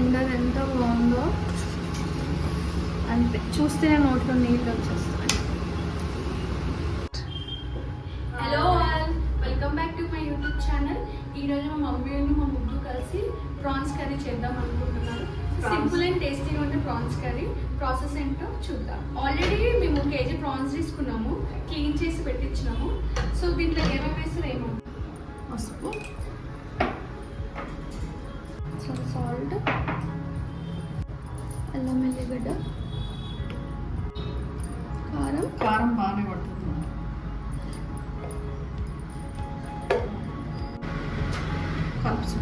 Tender ఎంత బాగుందో అంతే చూస్తేనే నోట్లో నీళ్ళు వచ్చేస్తాయి. Hello all welcome back to my YouTube channel ఈరోజు మా మమ్మీ అండ్ మా ముగ్గు కలిసి ప్రాన్స్ కర్రీ చేద్దాం అనుకుంటున్నారు సింపుల్ అండ్ టేస్టీగా ఉండే ప్రాన్స్ కర్రీ. ప్రాసెస్ ఏంటో చూద్దాం. ఆల్రెడీ మేము కేజీ ప్రాన్స్ తీసుకున్నాము. క్లీన్ చేసి పెట్టించినాము. సో దీంట్లో ఏమేమి వేస్తారు ఏమో? పసుపు. సాల్ట్ అల్లం వెల్లిగడ్డ కారం. కారం బాగానే పడుతుంది. కలుపు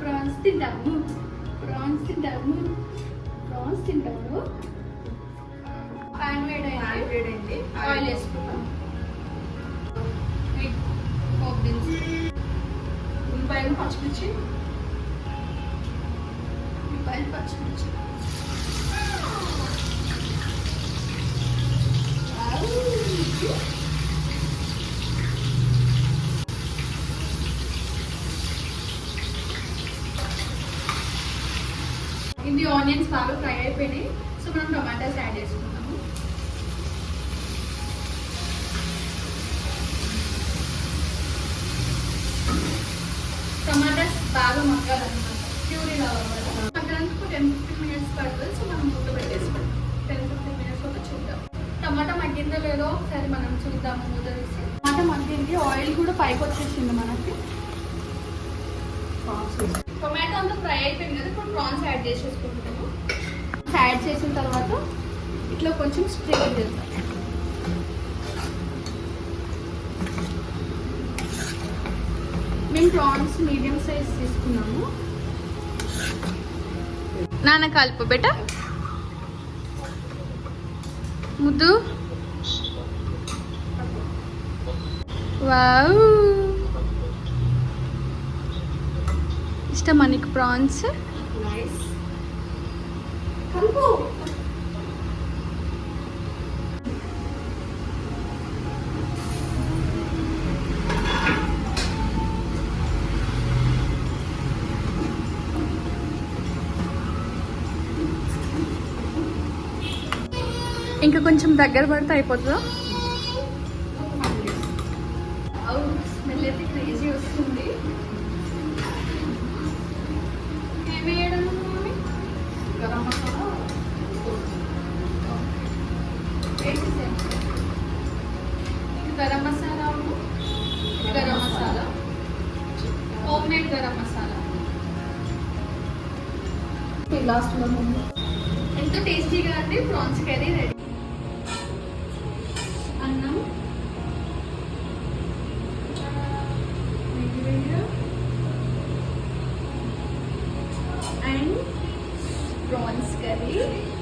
ప్రాన్స్ తింటాము. ప్రాన్స్ తింటాము. ప్రాన్స్ తింటాము. పాన్ వేడి ప్యాన్ వేడైంది ఆయిల్ వేసుకుంటాం పచ్చిమిర్చి. ఉల్లిపాయలు పచ్చిమిర్చి. ఇది ఆనియన్స్ బాగా ఫ్రై అయిపోయినాయి. సో మనం టొమాటోస్ యాడ్ చేసుకుందాము పడుతుంది. సో మనం మూత పెట్టేసుకోండి టెన్ ఫిఫ్టీన్ మినిట్స్ ఒక చూద్దాం. టమాటా మగ్గిందో లేదో ఒకసారి మనం చూద్దాం మూత తీసి. టమాటా మగ్గింది. ఆయిల్ కూడా పైకి వచ్చేసింది మనకి. టొమాటో అంతా ఫ్రై అయిపోయింది కదా ఇప్పుడు ప్రాన్స్ యాడ్ చేసేసుకుంటాము. యాడ్ చేసిన తర్వాత ఇట్లా కొంచెం స్ట్రెయిన్ చేస్తాం మేము ప్రాన్స్ మీడియం సైజ్ తీసుకున్నాము. నాన్న కలుపు బేట? ముద్దు? వావ్. ఇష్టమా నీకు ప్రాన్స్? ఇంకా కొంచెం దగ్గర పడితే అయిపోతుందా స్మెల్ అయితే క్రేజీ వస్తుంది గరం మసాలా గరం మసాలా. ఇది garam masala home made garam masala last ఎంతో టేస్టీగా అండి prawns curry ready and prawns curry.